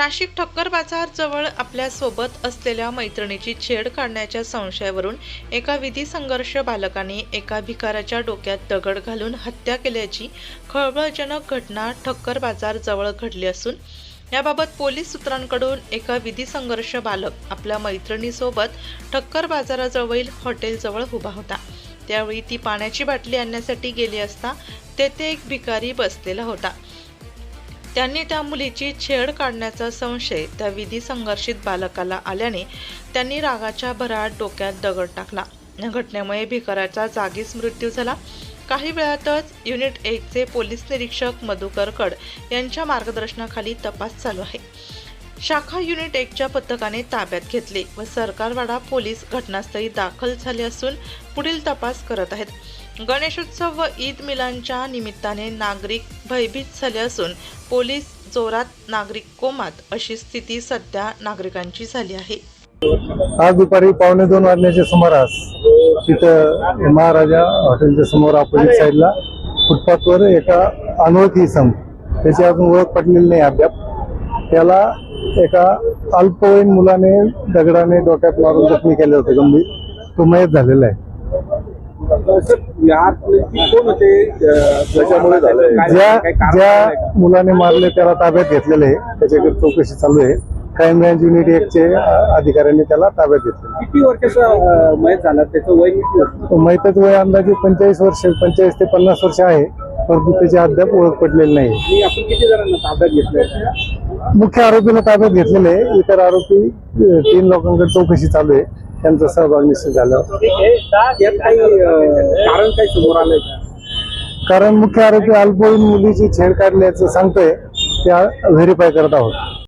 नाशिक ठक्कर बाजार जवळ आपल्यासोबत असलेल्या मैत्रिणीची छेड काढण्याच्या संशयावरून एका विधी संघर्ष बालकाने एका भिकाराच्या डोक्यात दगड घालून हत्या केल्याची खळबळजनक घटना ठक्कर बाजार जवळ घडली असून याबाबत पोलीस सूत्रांकडून एका विधी संघर्ष बालक आपल्या मैत्रिणीसोबत ठक्कर बाजाराजवळील हॉटेलजवळ उभा होता. त्यावेळी ती पाण्याची बाटली आणण्यासाठी गेली असता तेथे एक भिकारी बसलेला होता. त्यांनी त्या मुलीची छेड काढण्याचा संशय त्या विधी संघर्षित बालकाला आल्याने त्यांनी रागाच्या भरात डोक्यात दगड टाकला. या घटनेमुळे भिकाराचा जागीच मृत्यू झाला. काही वेळातच युनिट एकचे पोलीस निरीक्षक मधुकर कड यांच्या मार्गदर्शनाखाली तपास चालू आहे. शाखा युनिट एकच्या पथकाने ताब्यात घेतले व सरकारवाडा पोलीस घटनास्थळी दाखल झाले असून पुढील तपास करत आहेत. गणेशोत्सव व ईद मिलांच्या निमित्ताने नागरिक भयभीत झाले असून पोलीस जोरात नागरिक कोमात अशी स्थिती सध्या नागरिकांची झाली आहे. आज दुपारी पावणे दोन वाजण्याच्या सुमारास तिथं महाराजा हॉटेलच्या समोर अपोजिट साईडला फुटपाथवर एका अनोळखी सम त्याची अजून ओळख पटलेली नाही अद्याप त्याला एका अल्पवयीन मुलाने दगडाने डोक्यात मारून जखमी केले होते गंभीर. तो मयत झालेला आहे. ज्या ज्या? मुलाने मारले त्याला ताब्यात घेतलेले आहे. त्याच्याकडे चौकशी चालू आहे. क्राईम ब्रँच युनिट एकचे अधिकाऱ्यांनी त्याला ताब्यात घेतले किती वर्षाचा मयत झाला? त्याचं वय किती? मैतच वय अंदाजे पंचेचाळीस वर्ष पंचेचाळीस ते पन्नास वर्ष आहे. परंतु त्याची अद्याप ओळख पडलेली नाही. आपण किती जणांना ताब्यात घेतलंय? मुख्य आरोपीनं ताब्यात घेतलेले आहे. इतर आरोपी तीन लोकांकडे चौकशी चालू आहे. त्यांचा सहभाग निश्चित झाला. यात काही कारण काही समोर आलंय का कारण मुख्य आरोपी अल्पवयीन मुलीची छेड काढल्याचं सांगतोय. त्या व्हेरीफाय करत आहोत.